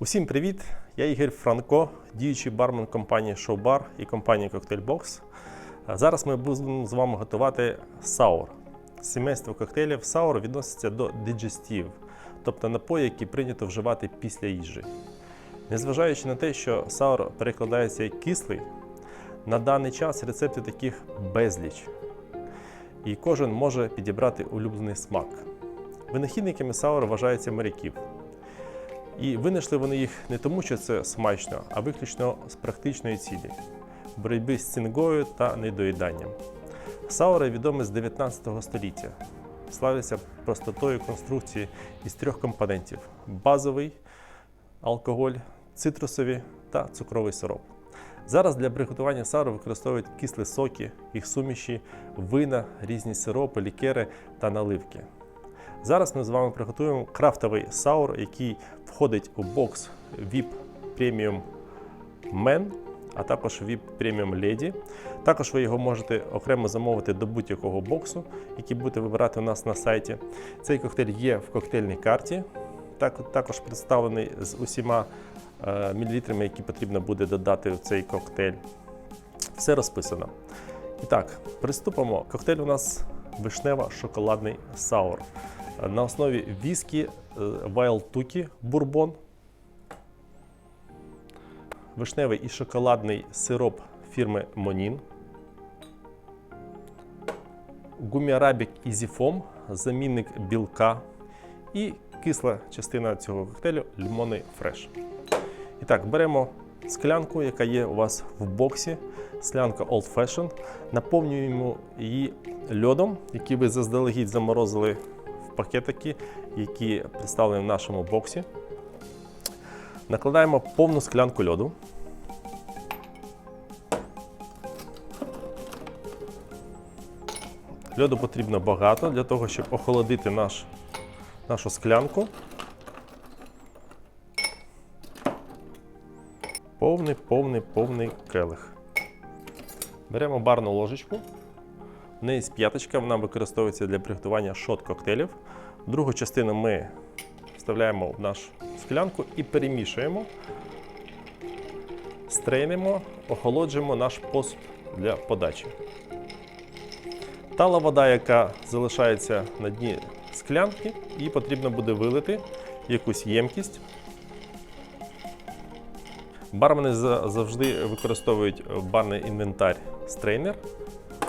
Усім привіт! Я Ігор Франко, діючий бармен компанії Showbar і компанії Cocktailbox. Зараз ми будемо з вами готувати саур. Сімейство коктейлів саур відноситься до диджестів, тобто напої, які прийнято вживати після їжі. Незважаючи на те, що саур перекладається як кислий, на даний час рецептів таких безліч. І кожен може підібрати улюблений смак. Винахідниками саур вважаються моряків. І винайшли вони їх не тому, що це смачно, а виключно з практичної цілі боротьби з цингою та недоїданням. Саури відомі з 19 століття. Славляться простотою конструкції із трьох компонентів: базовий алкоголь, цитрусові та цукровий сироп. Зараз для приготування сауру використовують кислі соки, їх суміші, вина, різні сиропи, лікери та наливки. Зараз ми з вами приготуємо крафтовий саур, який входить у бокс VIP Premium Men, а також VIP Premium Lady. Також ви його можете окремо замовити до будь-якого боксу, який будете вибирати у нас на сайті. Цей коктейль є в коктейльній карті. Також представлений з усіма е, мілілітрами, які потрібно буде додати в цей коктейль. Все розписано. І так, приступимо. Коктейль у нас вишнево-шоколадний саур. На основі віскі е, Wild Tuki бурбон, вишневий і шоколадний сироп фірми Monin, гуміарабік Ізіфом, замінник білка. І кисла частина цього коктейлю лимонний фреш. І так, беремо склянку, яка є у вас в боксі, склянка Old Fashion, наповнюємо її льодом, який ви заздалегідь заморозили пакетики, які представлені в нашому боксі. Накладаємо повну склянку льоду. Льоду потрібно багато для того, щоб охолодити наш, нашу склянку. Повний, повний, повний келих. Беремо барну ложечку. Неї з п'яточка, вона використовується для приготування шот коктейлів. Другу частину ми вставляємо в нашу склянку і перемішуємо, стрейнемо, охолоджуємо наш посуд для подачі. Тала вода, яка залишається на дні склянки, її потрібно буде вилити якусь ємкість. Бармени завжди використовують барний інвентар стрейнер.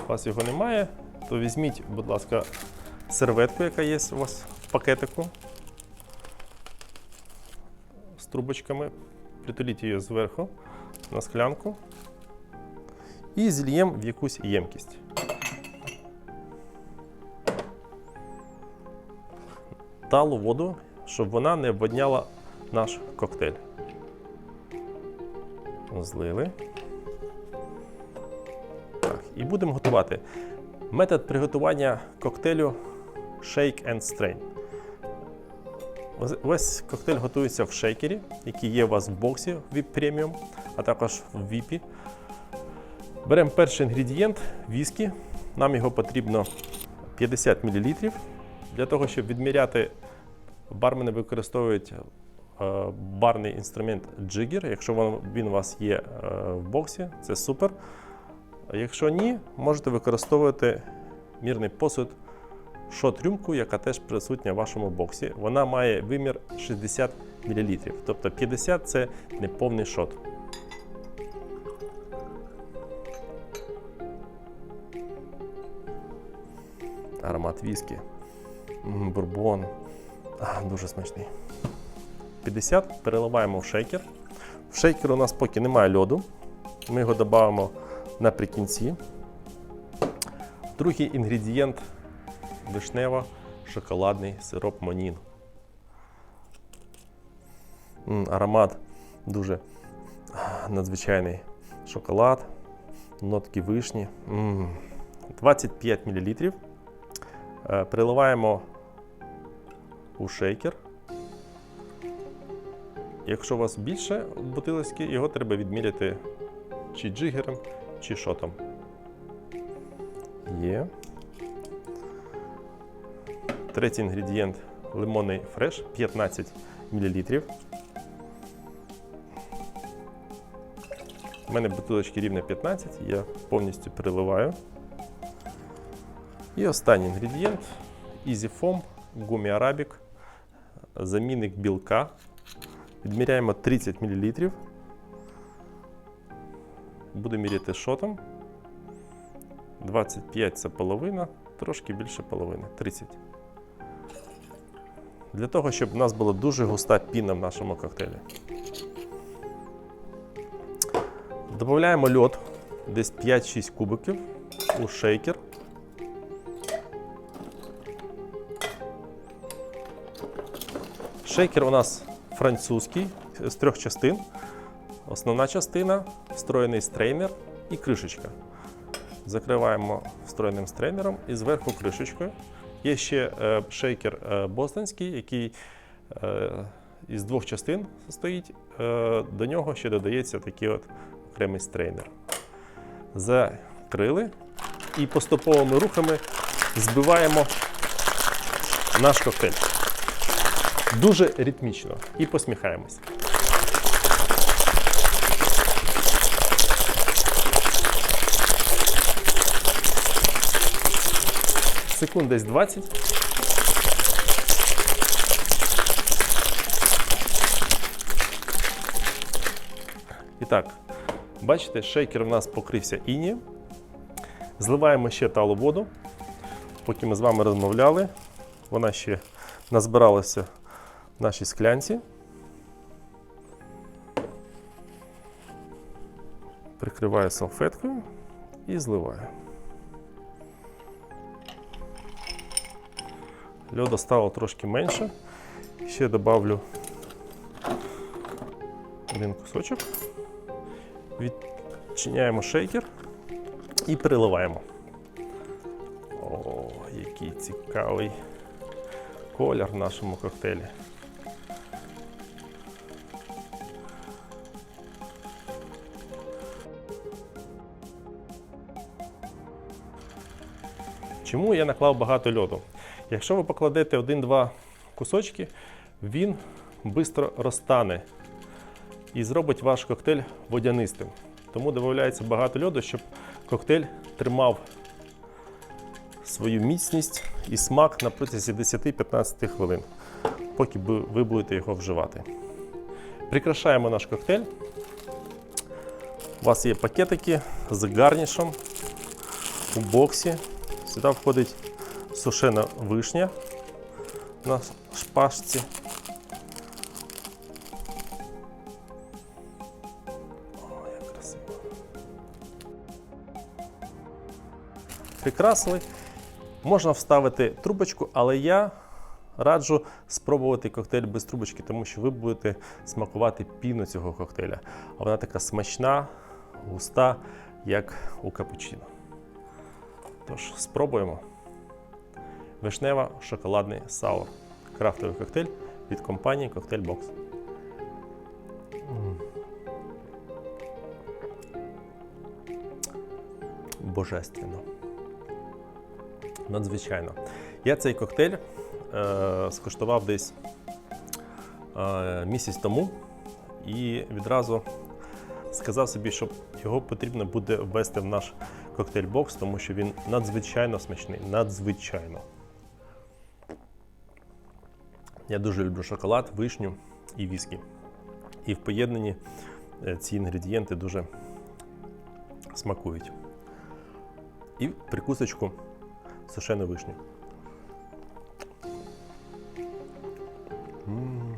У вас його немає, то візьміть, будь ласка, серветку, яка є у вас в пакетику з трубочками. Притуліть її зверху на склянку і зільємо в якусь ємкість. Талу воду, щоб вона не обводняла наш коктейль. Злили. І будемо готувати. Метод приготування коктейлю Shake and Strain. Весь коктейль готується в шейкері, який є у вас в боксі VIP Premium, а також в VIP. Беремо перший інгредієнт віскі. Нам його потрібно 50 мл. Для того, щоб відміряти, бармени використовують е, барний інструмент джигер. Якщо він- він у вас є е, в боксі, це супер. А Якщо ні, можете використовувати мірний посуд шот-рюмку, яка теж присутня в вашому боксі. Вона має вимір 60 мл. Тобто 50 це не повний шот. Аромат віскі. Бурбон. Дуже смачний. 50 переливаємо в шейкер. В шейкері у нас поки немає льоду. Ми його додамо наприкінці. Другий інгредієнт вишнево-шоколадний сироп Монін. Аромат дуже надзвичайний. Шоколад, нотки вишні. 25 мл. Переливаємо у шейкер. Якщо у вас більше бутилочки, його треба відміряти чи джигером, чи що там? Є. Третій інгредієнт лимонний фреш 15 мл. У мене бутилочки рівно 15, я повністю переливаю. І останній інгредієнт Easy Foam Gummy Arabic, замінник білка. Відміряємо 30 мл. Буду міряти шотом. 25 це половина, трошки більше половини 30. Для того, щоб у нас була дуже густа піна в нашому коктейлі. Додаємо льод, десь 5-6 кубиків у шейкер. Шейкер у нас французький з трьох частин. Основна частина, встроєний стрейнер і кришечка. Закриваємо встроєним стрейнером і зверху кришечкою. Є ще е, шейкер е, бостонський, який е, із двох частин стоїть. До нього ще додається такий от окремий стрейнер. Закрили і поступовими рухами збиваємо наш коктейль. Дуже ритмічно і посміхаємось. Секунд десь 20. І так, бачите, шейкер у нас покрився іні. Зливаємо ще талу воду. Поки ми з вами розмовляли, вона ще назбиралася в нашій склянці. Прикриваю салфеткою і зливаю. Льоду стало трошки менше. Ще добавлю один кусочок. Відчиняємо шейкер і переливаємо. О, який цікавий колір в нашому коктейлі. Чому я наклав багато льоду? Якщо ви покладете один-два кусочки, він швидко розтане і зробить ваш коктейль водянистим. Тому додається багато льоду, щоб коктейль тримав свою міцність і смак на протязі 10-15 хвилин, поки ви будете його вживати. Прикрашаємо наш коктейль. У вас є пакетики з гарнішем у боксі. Сюди входить сушена вишня на шпажці. Прикрасили. Можна вставити трубочку, але я раджу спробувати коктейль без трубочки, тому що ви будете смакувати піну цього коктейля. А вона така смачна, густа, як у капучино. Тож, спробуємо. Вишнево-шоколадний саур. Крафтовий коктейль від компанії Cocktail Box. Божественно. Надзвичайно. Я цей коктейль е, скуштував десь е, місяць тому і відразу сказав собі, що його потрібно буде ввести в наш коктейль-бокс, тому що він надзвичайно смачний. Надзвичайно. Я дуже люблю шоколад, вишню і віскі. І в поєднанні е, ці інгредієнти дуже смакують. І прикусочку сушену вишню. М.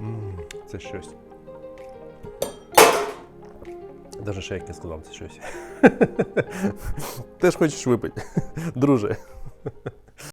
М, Це щось. Даже ще як не сказав, це щось. Теж хочеш випити, друже.